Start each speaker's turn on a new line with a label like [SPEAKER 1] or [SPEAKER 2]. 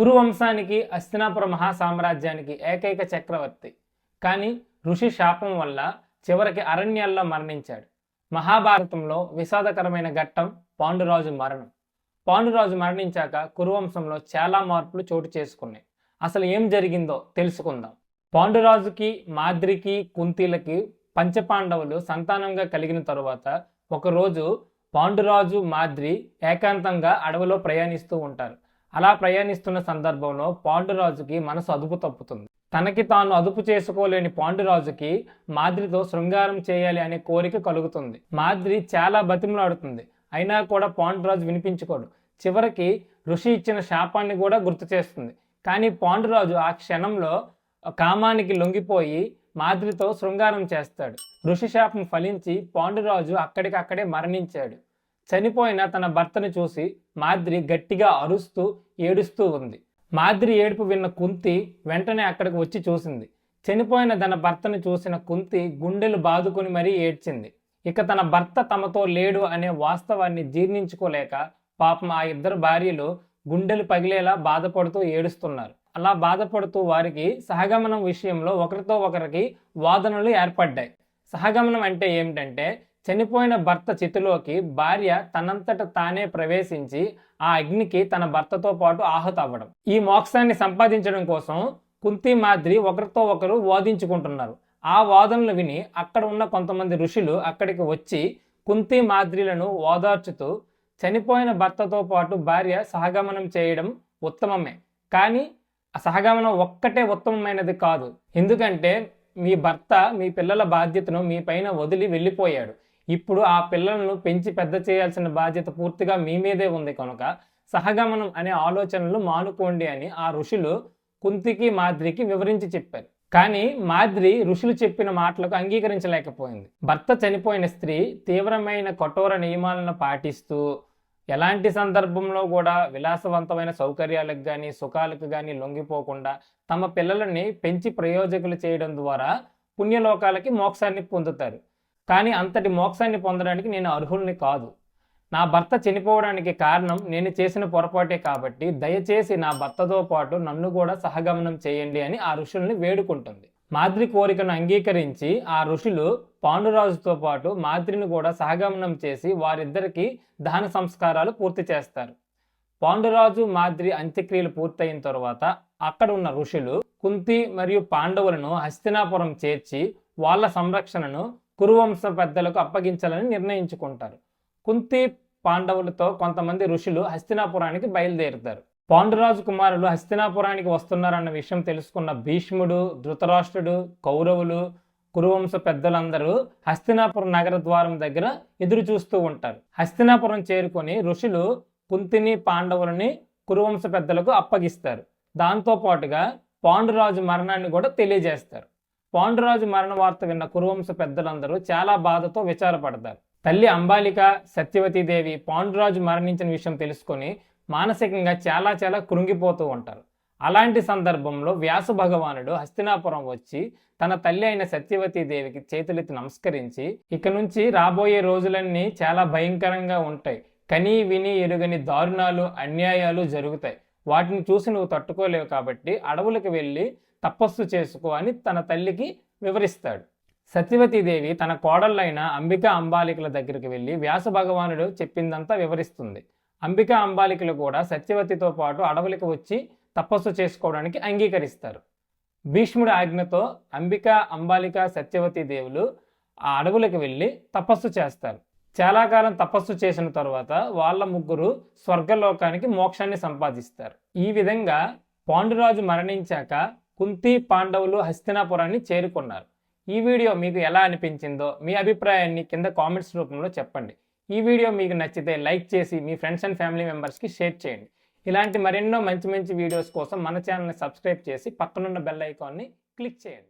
[SPEAKER 1] కురువంశానికి అస్తినాపుర మహాసామ్రాజ్యానికి ఏకైక చక్రవర్తి. కానీ ఋషి శాపం వల్ల చివరికి అరణ్యాల్లో మరణించాడు. మహాభారతంలో విషాదకరమైన ఘట్టం పాండురాజు మరణం. పాండురాజు మరణించాక కురువంశంలో చాలా మార్పులు చోటు చేసుకున్నాయి. అసలు ఏం జరిగిందో తెలుసుకుందాం. పాండురాజుకి మాద్రికి కుంతీలకి పంచపాండవులు సంతానంగా కలిగిన తరువాత ఒకరోజు పాండురాజు మాద్రి ఏకాంతంగా అడవిలో ప్రయాణిస్తూ ఉంటారు. అలా ప్రయాణిస్తున్న సందర్భంలో పాండురాజుకి మనసు అదుపు తప్పుతుంది. తనకి తాను అదుపు చేసుకోలేని పాండురాజుకి మాద్రితో శృంగారం చేయాలి అనే కోరిక కలుగుతుంది. మాద్రి చాలా బతిమలాడుతుంది. అయినా కూడా పాండురాజు వినిపించుకోడు. చివరికి ఋషి ఇచ్చిన శాపాన్ని కూడా గుర్తు చేస్తుంది. కానీ పాండురాజు ఆ క్షణంలో కామానికి లొంగిపోయి మాద్రితో శృంగారం చేస్తాడు. ఋషి శాపం ఫలించి పాండురాజు అక్కడికక్కడే మరణించాడు. చనిపోయిన తన భర్తను చూసి మాద్రి గట్టిగా అరుస్తూ ఏడుస్తూ ఉంది. మాద్రి ఏడుపు విన్న కుంతి వెంటనే అక్కడికి వచ్చి చూసింది. చనిపోయిన తన భర్తను చూసిన కుంతి గుండెలు బాదుకుని మరీ ఏడ్చింది. ఇక తన భర్త తమతో లేడు అనే వాస్తవాన్ని జీర్ణించుకోలేక పాపం ఆ ఇద్దరు భార్యలు గుండెలు పగిలేలా బాధపడుతూ ఏడుస్తున్నారు. అలా బాధపడుతూ వారికి సహగమనం విషయంలో ఒకరితో ఒకరికి వాదనలు ఏర్పడ్డాయి. సహగమనం అంటే ఏమిటంటే చనిపోయిన భర్త చితిలోకి భార్య తనంతట తానే ప్రవేశించి ఆ అగ్నికి తన భర్తతో పాటు ఆహుతవ్వడం. ఈ మోక్షాన్ని సంపాదించడం కోసం కుంతి మాద్రి ఒకరితో ఒకరు వాదించుకుంటున్నారు. ఆ వాదనలు విని అక్కడ ఉన్న కొంతమంది ఋషులు అక్కడికి వచ్చి కుంతి మాద్రిలను ఓదార్చుతూ చనిపోయిన భర్తతో పాటు భార్య సహగమనం చేయడం ఉత్తమమే. కానీ సహగమనం ఒక్కటే ఉత్తమమైనది కాదు. ఎందుకంటే మీ భర్త మీ పిల్లల బాధ్యతను మీ పైన వదిలి వెళ్ళిపోయాడు. ఇప్పుడు ఆ పిల్లలను పెంచి పెద్ద చేయాల్సిన బాధ్యత పూర్తిగా మీ మీదే ఉంది కనుక సహగమనం అనే ఆలోచనలు మానుకోండి అని ఆ ఋషులు కుంతికి మాద్రికి వివరించి చెప్పారు. కానీ మాద్రి ఋషులు చెప్పిన మాటలకు అంగీకరించలేకపోయింది. భర్త చనిపోయిన స్త్రీ తీవ్రమైన కఠోర నియమాలను పాటిస్తూ ఎలాంటి సందర్భంలో కూడా విలాసవంతమైన సౌకర్యాలకు కానీ సుఖాలకు కానీ లొంగిపోకుండా తమ పిల్లలని పెంచి ప్రయోజకులు చేయడం ద్వారా పుణ్యలోకాలకి మోక్షాన్ని పొందుతారు. కానీ అంతటి మోక్షాన్ని పొందడానికి నేను అర్హుల్ని కాదు. నా భర్త చనిపోవడానికి కారణం నేను చేసిన పొరపాటే కాబట్టి దయచేసి నా భర్తతో పాటు నన్ను కూడా సహగమనం చేయండి అని ఆ ఋషుల్ని వేడుకుంటుంది. మాద్రి కోరికను అంగీకరించి ఆ ఋషులు పాండురాజుతో పాటు మాద్రిని కూడా సహగమనం చేసి వారిద్దరికి దహన సంస్కారాలు పూర్తి చేస్తారు. పాండురాజు మాద్రి అంత్యక్రియలు పూర్తయిన తర్వాత అక్కడ ఉన్న ఋషులు కుంతి మరియు పాండవులను హస్తినాపురం చేర్చి వాళ్ళ సంరక్షణను కురువంశ పెద్దలకు అప్పగించాలని నిర్ణయించుకుంటారు. కుంతి పాండవులతో కొంతమంది ఋషులు హస్తినాపురానికి బయలుదేరుతారు. పాండురాజు కుమారులు హస్తినాపురానికి వస్తున్నారన్న విషయం తెలుసుకున్న భీష్ముడు ధృతరాష్ట్రుడు కౌరవులు కురువంశ పెద్దలందరూ హస్తినాపురం నగర ద్వారం దగ్గర ఎదురు చూస్తూ ఉంటారు. హస్తినాపురం చేరుకొని ఋషులు కుంతిని పాండవులని కురువంశ పెద్దలకు అప్పగిస్తారు. దాంతో పాటుగా పాండురాజు మరణాన్ని కూడా తెలియజేస్తారు. పాండురాజు మరణ వార్త విన్న కురువంశ పెద్దలందరూ చాలా బాధతో విచారపడతారు. తల్లి అంబాలిక సత్యవతీదేవి పాండురాజు మరణించిన విషయం తెలుసుకొని మానసికంగా చాలా చాలా కృంగిపోతూ ఉంటారు. అలాంటి సందర్భంలో వ్యాస భగవానుడు హస్తినాపురం వచ్చి తన తల్లి అయిన సత్యవతీదేవికి చేతులెత్తి నమస్కరించి ఇక నుంచి రాబోయే రోజులన్నీ చాలా భయంకరంగా ఉంటాయి. కని విని ఎరుగని దారుణాలు అన్యాయాలు జరుగుతాయి. వాటిని చూసి నువ్వు తట్టుకోలేవు కాబట్టి అడవులకు వెళ్ళి తపస్సు చేసుకో అని తన తల్లికి వివరిస్తాడు. సత్యవతీదేవి తన కోడళ్ళైన అంబిక అంబాలికల దగ్గరికి వెళ్ళి వ్యాస భగవానుడు చెప్పిందంతా వివరిస్తుంది. అంబిక అంబాలికలు కూడా సత్యవతితో పాటు అడవులకు వచ్చి తపస్సు చేసుకోవడానికి అంగీకరిస్తారు. భీష్ముడి ఆజ్ఞతో అంబిక అంబాలిక సత్యవతి దేవులు ఆ అడవులకు వెళ్ళి తపస్సు చేస్తారు. చాలా కాలం తపస్సు చేసిన తర్వాత వాళ్ళ ముగ్గురు స్వర్గలోకానికి మోక్షాన్ని సంపాదిస్తారు. ఈ విధంగా పాండురాజు మరణించాక కుంతి పాండవులు హస్తినాపురాన్ని చేరుకున్నారు. ఈ వీడియో మీకు ఎలా అనిపించిందో మీ అభిప్రాయాన్ని కింద కామెంట్స్ రూపంలో చెప్పండి. ఈ వీడియో మీకు నచ్చితే లైక్ చేసి మీ ఫ్రెండ్స్ అండ్ ఫ్యామిలీ మెంబర్స్కి షేర్ చేయండి. ఇలాంటి మరెన్నో మంచి మంచి వీడియోస్ కోసం మన ఛానల్ని సబ్స్క్రైబ్ చేసి పక్కనున్న బెల్ ఐకాన్ని క్లిక్ చేయండి.